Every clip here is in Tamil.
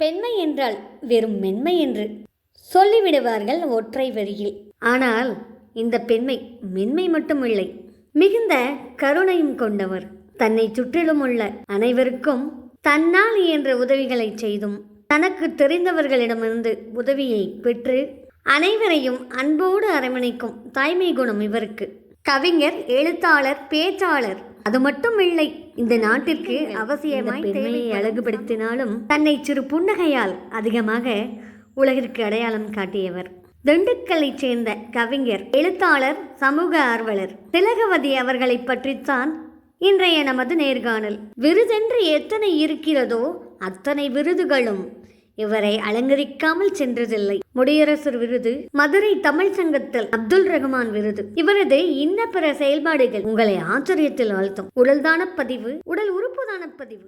பெண்மை என்றால் வெறும் மென்மை என்று சொல்லிவிடுவார்கள் ஒற்றை வரியில். ஆனால் இந்த பெண்மை மென்மை மட்டுமில்லை. மிகுந்த கருணையும் கொண்டவர். தன்னை சுற்றிலும் உள்ள அனைவருக்கும் தன்னால் இயன்ற உதவிகளை செய்தும் தனக்கு தெரிந்தவர்களிடமிருந்து உதவியை பெற்று அனைவரையும் அன்போடு அரவணைக்கும் தாய்மை குணம் இவருக்கு. கவிஞர் எழுத்தாளர் பேச்சாளர் அது மட்டும் இல்லை இந்த நாட்டிற்கு அவசியமாய் பெண்மையை அழகுபடுத்தினாலும் தன்னை சிறு புன்னகையால் அதிகமாக உலகிற்கு அடையாளம் காட்டியவர். திண்டுக்கல்லைச் சேர்ந்த கவிஞர் எழுத்தாளர் சமூக ஆர்வலர் திலகவதி அவர்களை பற்றித்தான் இன்றைய நமது நேர்காணல். விருதென்று எத்தனை இருக்கிறதோ அத்தனை விருதுகளும் இவரை அலங்கரிக்காமல் சென்றதில்லை. முடியரசர் விருது மதுரை தமிழ் சங்கத்தில் அப்துல் ரஹ்மான் விருது. இவரது இன்ன பிற செயல்பாடுகள் உங்களை ஆச்சரியத்தில் ஆழ்த்தும். உடல்தான பதிவு உடல் உறுப்புதான பதிவு.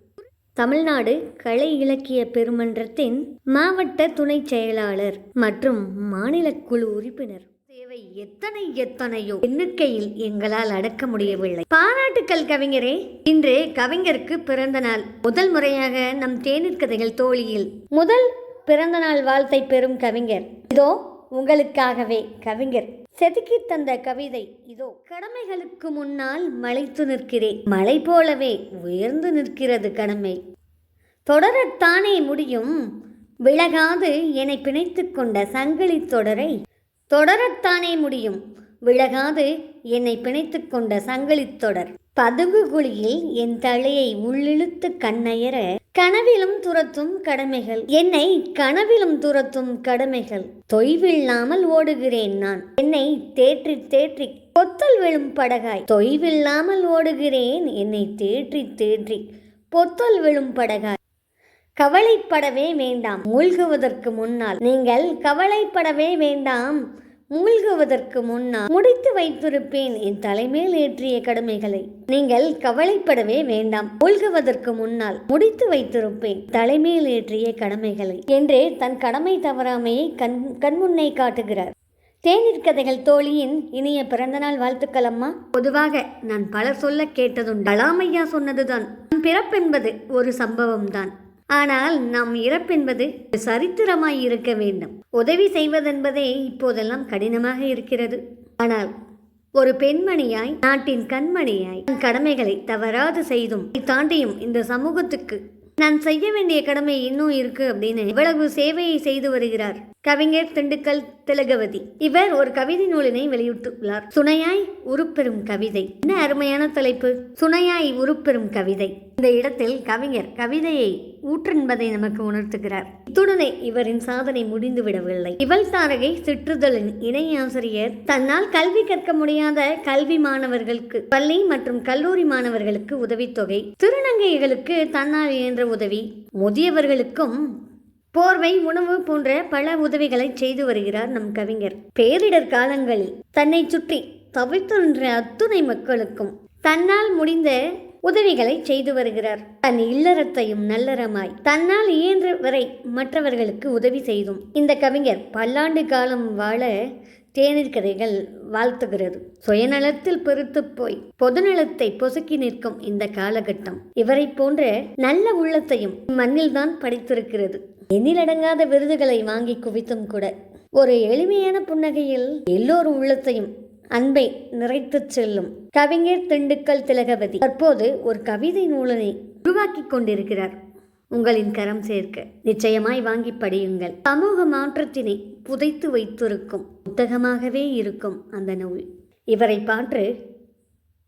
தமிழ்நாடு கலை இலக்கிய பெருமன்றத்தின் மாவட்ட துணை செயலாளர் மற்றும் மாநில குழு உறுப்பினர். இவை எத்தனை எத்தனையோ எண்ணிக்கையில் எங்களால் அடக்க முடியவில்லை. பாராட்டுக்கள் கவிஞரே. இன்று கவிஞருக்கு பிறந்த நாள். முதல் முறையாக நம் தேநீர் கதைகள் தோழியில். முதல் பிறந்த நாள் வாழ்த்தை பெறும் கவிஞர். இதோ உங்களுக்காகவே கவிஞர். செதுக்கி தந்த கவிதை. இதோ. கடமைகளுக்கு முன்னால் மலைத்து நிற்கிறேன் மலை போலவே உயர்ந்து நிற்கிறது கடமை. தொடரத்தானே முடியும். விலகாது என்னை பிணைத்துக் கொண்ட சங்கிலி தொடரை. தொடரத்தானே முடியும். விலகாது என்னை பிணைத்துக் கொண்ட சங்கிலித் தொடர். பதுங்கு குழியில் என் தலையை உள்ளிழுத்து கண்ணயர கனவிலும் துரத்தும் கடமைகள். என்னை கனவிலும் துரத்தும் கடமைகள். தொய்வில்லாமல் ஓடுகிறேன் நான். என்னை தேற்றி தேற்றி பொத்தல் விழும் படகாய். தொய்வில்லாமல் ஓடுகிறேன். என்னை தேற்றி தேற்றி பொத்தல் விழும் படகாய். கவலைப்படவே வேண்டாம். மூழ்குவதற்கு முன்னால் நீங்கள் கவலைப்படவே வேண்டாம். மூழ்குவதற்கு முன்னால் முடித்து வைத்திருப்பேன். என் தலைமேல் ஏற்றிய கடமைகளை நீங்கள் கவலைப்படவே வேண்டாம். மூழ்குவதற்கு முன்னால் முடித்து வைத்திருப்பேன். தலைமேல் ஏற்றிய கடமைகளை என்றே தன் கடமை தவறாமையை கண் கண்முன்னே காட்டுகிறார். தேநீர் கதைகள் தோழியின் இனிய பிறந்தநாள் வாழ்த்துக்கள் அம்மா. பொதுவாக நான் பலர் சொல்ல கேட்டதுண்டு. கலாமையா சொன்னதுதான். பிறப்பென்பது ஒரு சம்பவம் தான் ஆனால் நம் இறப்பென்பது சரித்திரமாய் இருக்க வேண்டும். உதவி செய்வதென்பதே இப்போதெல்லாம் கடினமாக இருக்கிறது. ஆனால் ஒரு பெண்மணியாய் நாட்டின் கண்மணியாய் தன் கடமைகளை தவறாது செய்தும் தாண்டியும் இந்த சமூகத்துக்கு நான் செய்ய வேண்டிய கடமை இன்னும் இருக்கு அப்படின்னு இவ்வளவு சேவையை செய்து வருகிறார். கவிஞர் திண்டுக்கல் திலகவதி. இவர் ஒரு கவிதை நூலினை வெளியிட்டுள்ளார். சுனையாய் உருப்பெறும் கவிதை. என்ன அருமையான தலைப்பு. சுனையாய் உருப்பெறும் கவிதை. இந்த இடத்தில் கவிஞர் கவிதையை ஊற்றென்பதை நமக்கு உணர்த்துகிறார். இத்துடனே இவரின் சாதனை முடிந்து விடவில்லை இவள் தாரகை சிற்றுதலின் இணை ஆசிரியர். தன்னால் கல்வி கற்க முடியாத கல்வி மாணவர்களுக்கு பள்ளி மற்றும் கல்லூரி மாணவர்களுக்கு உதவித்தொகை. திருநங்கைகளுக்கு தன்னால் இயன்ற உதவி. முதியவர்களுக்கும் போர்வை உணவு போன்ற பல உதவிகளை செய்து வருகிறார் நம் கவிஞர். பேரிடர் காலங்களில் தன்னை சுற்றி தவித்து நின்ற அத்துணை மக்களுக்கும் தன்னால் முடிந்த உதவிகளை செய்து வருகிறார். தன் இல்லறத்தையும் நல்லறமாய் தன்னால் இயன்ற வரை மற்றவர்களுக்கு உதவி செய்தும் இந்த கவிஞர் பல்லாண்டு காலம் வாழ தேநீர் கதைகள் வாழ்த்துகிறது. சுயநலத்தில் பெருத்து போய் பொதுநலத்தை பொசுக்கி நிற்கும் இந்த காலகட்டம் இவரை போன்ற நல்ல உள்ளத்தையும் மண்ணில்தான் படைத்திருக்கிறது. எண்ணிலடங்காத விருதுகளை வாங்கி குவித்தும் கூட. ஒரு எளிமையான புன்னகையில் எல்லோர் உள்ளத்தையும் அன்பை நிறைத்துச் செல்லும் கவிஞர் திண்டுக்கல் திலகவதி தற்போது ஒரு கவிதை நூலனை உருவாக்கி கொண்டிருக்கிறார். உங்களின் கரம் சேர்க்க நிச்சயமாய் வாங்கி படியுங்கள். சமூக மாற்றத்தினை புதைத்து வைத்திருக்கும் புத்தகமாகவே இருக்கும் அந்த நூல். இவரை பாற்று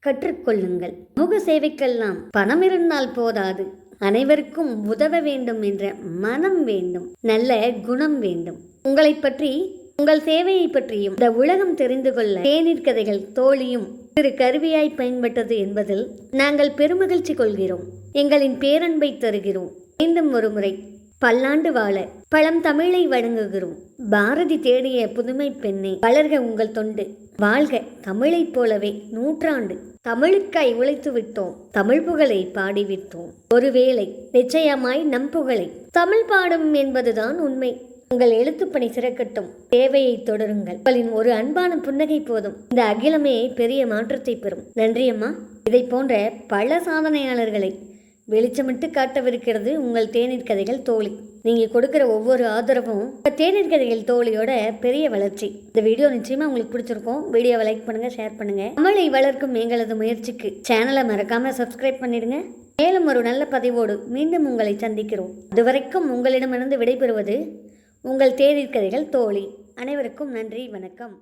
கற்றுக்கொள்ளுங்கள் சமூக சேவைக்கெல்லாம் பணம் இருந்தால் போதாது. அனைவருக்கும் உதவ வேண்டும் என்ற மனம் வேண்டும் நல்ல குணம் வேண்டும். உங்களை பற்றி உங்கள் சேவையை பற்றியும் இந்த உலகம் தெரிந்து கொள்ள தேநீர் கதைகள் தோழியும் திரு கருவியாய் பயன்பட்டது என்பதில் நாங்கள் பெருமகிழ்ச்சி கொள்கிறோம். எங்களின் பேரன்பை தருகிறோம். மீண்டும் ஒரு முறை பல்லாண்டு வாழ பழம் தமிழை வழங்குகிறோம் பாரதி தேடிய புதுமை பெண்ணே வளர்க உங்கள் தொண்டு வாழ்க தமிழைப் போலவே நூற்றாண்டு. தமிழுக்காய் உழைத்து விட்டோம். தமிழ் புகழை பாடிவிட்டோம் ஒருவேளை நிச்சயமாய் நம் புகழை. தமிழ் பாடும் என்பதுதான் உண்மை. உங்கள் எழுத்துப்பணி சிறக்கட்டும். தேவையை தொடருங்கள். உங்களின் ஒரு அன்பான புன்னகை போதும். இந்த அகிலமே பெரிய மாற்றத்தை பெறும். நன்றி அம்மா. இதை போன்ற பல சாதனையாளர்களை வெளிச்சமிட்டு காட்டவிருக்கிறது உங்கள் தேநீர் கதைகள் தோழி. நீங்கள் கொடுக்குற ஒவ்வொரு ஆதரவும் தேநீர் கதைகள் தோழியோட பெரிய வளர்ச்சி. இந்த வீடியோ நிச்சயமாக உங்களுக்கு பிடிச்சிருக்கும். வீடியோவை லைக் பண்ணுங்கள் ஷேர் பண்ணுங்கள் தமிழை வளர்க்கும் எங்களது முயற்சிக்கு சேனலை மறக்காமல் சப்ஸ்கிரைப் பண்ணிடுங்க. மேலும் ஒரு நல்ல பதிவோடு மீண்டும் உங்களை சந்திக்கிறோம். அதுவரைக்கும் உங்களிடமிருந்து விடைபெறுவது உங்கள் தேநீர் கதைகள் தோழி. அனைவருக்கும் நன்றி வணக்கம்.